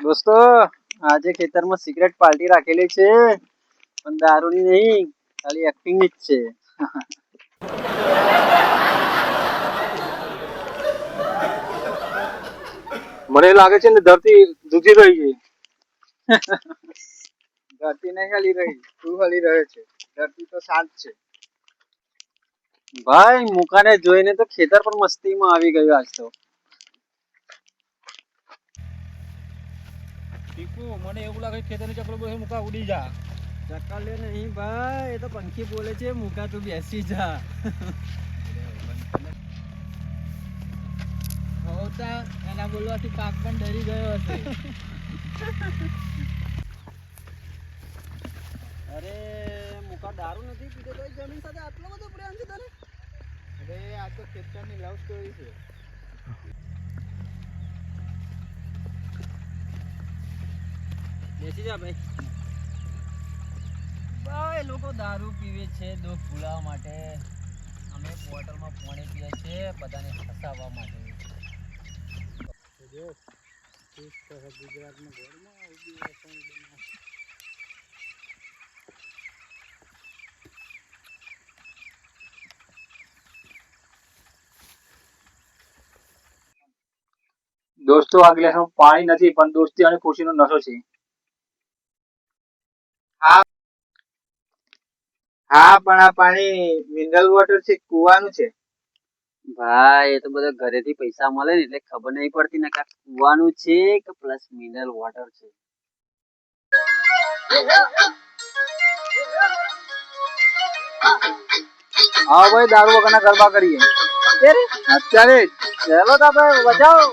દોસ્તો આજે ખેતરમાં સિગરેટ પાર્ટી રાખેલી છે પણ દારૂની નહીં ખાલી એક્ટિંગની જ છે. મને લાગે છે ને ધરતી દુખી રહી છે ધરતી નહીં હલી રહી તું હલી રહ્યો છે. ધરતી તો શાંત છે. ભાઈ મુકાને જોઈને તો ખેતર પણ મસ્તીમાં આવી ગયું આજ તો. ટીકુ મને એવું લાગે ખેતરની ચક્ર બોલે મુકા ઉડી જા. ચક્કર લે નહીં ભાઈ, એ તો પંખી બોલે છે, મુકા તું બેસી જા. હોતા એના બોલવાથી પાક પણ ડરી ગયો હશે. અરે, મુકા દારૂ નથી પીતો તો જમીન સાથે આટલો બધો પ્રેમ છે તને? અરે, આ તો ખેતરની લવ સ્ટોરી છે. બેસી જા ભાઈ. ભાઈ લોકો દારૂ પીવે છે દુઃખ ભૂલાવા માટે. અમે બોટલમાં પાણી પીએ છીએ બધાને હસાવવા માટે. ગુજરાતમાં ઘરમાં આવી દોસ્તો આ ગ્લાસમાં પાણી નથી પણ દોસ્તી અને ખુશીનો નશો છે. હા પણ આ પાણી મિનરલ વોટર છે કુવાનું છે. ભાઈ એ તો બધા ઘરેથી પૈસા મળે ને એટલે ખબર નહીં પડતી ને કે કુવાનું છે કે પ્લસ મિનરલ વોટર છે? હા ભાઈ દારૂ વગરના ગરબા કરીએ. અત્યારે. ચલો તો ભાઈ બજાવો.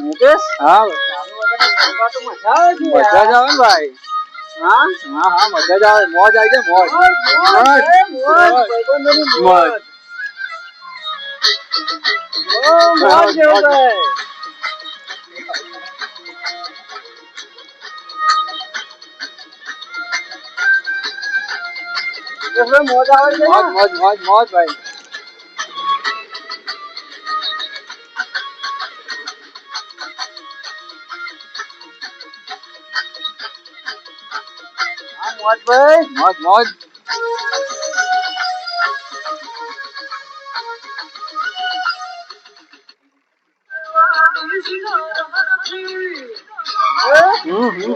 મુકેશ હા દારૂ વગરના ગરબા તો મજા આવે છે મજા જ આવે ને ભાઈ હા હા હા મજા જ આવે મોજ આવી જાય મોજ મોજ, મોજ, મોજ, ભાઈબંધોની મોજ. મોજ. ઓ, મોજ જેવું મોજ. છે. એટલે મોજ આવે છે મોજ ને? મોજ મોજ મોજ ભાઈ મોજ ભાઈ. મોજ મોજ.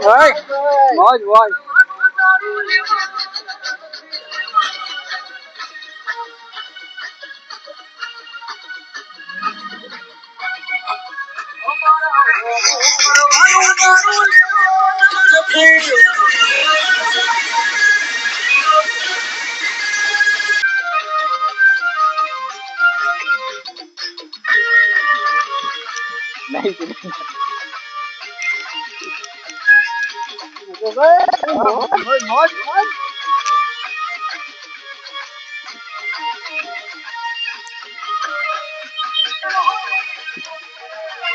ભાઈ. મોજ મોજ. મોજ મોજ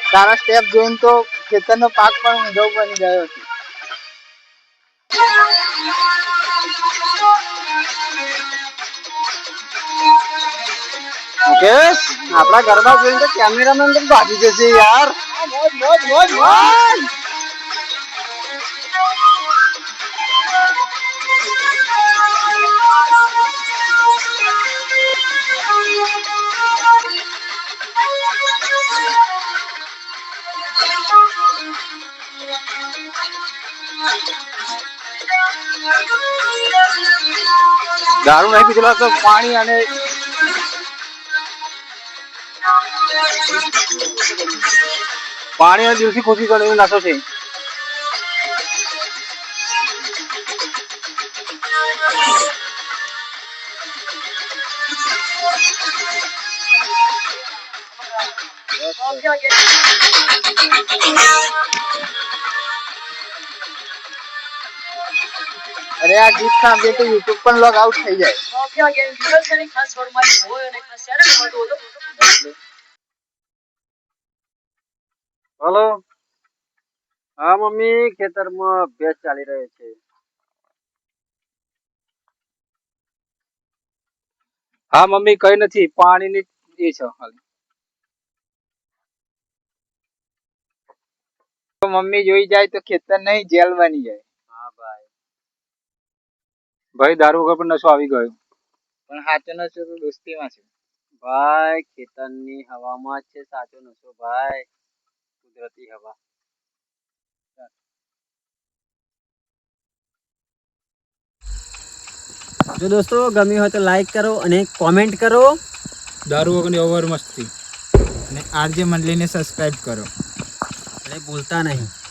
તારા સ્ટેપ જોઈને તો ખેતરનો પાક પણ ઊંધો બની ગયો છે મુકેશ આપણા ગરબા જોઈને તો કેમેરામેન પણ ભાગી જશે યાર. મોજ મોજ મોજ. મોજ! દારૂ નહીં પીધેલા તો પાણી અને પાણી અને દિલથી ખુશી કરે એવું નશો છે. અરે આ ગીત સાંભળે તો યુટ્યુબ પણ લોગ આઉટ થઈ જાય. હલો? હા, મમ્મી, ખેતરમાં અભ્યાસ ચાલી રહ્યો છે. હા, મમ્મી, કઈ નથી, પાણીની એ છે ખાલી. મમ્મી જોઈ જાય તો ખેતર નહીં જેલ બની જાય. ભાઈ દારૂ વગર પણ નશો આવી ગયો. પણ સાચો નશો તો દોસ્તીમાં છે. ભાઈ ખેતરની હવામાં છે સાચો નશો ભાઈ. કુદરતી હવા. જો દોસ્તો ગમ્યું હોય તો લાઈક કરો અને કોમેન્ટ કરો. દારૂ વગરની ઓવર મસ્તી. અને આરજે મંડલીને સબસ્ક્રાઇબ કરો. અને ભૂલતા નહીં.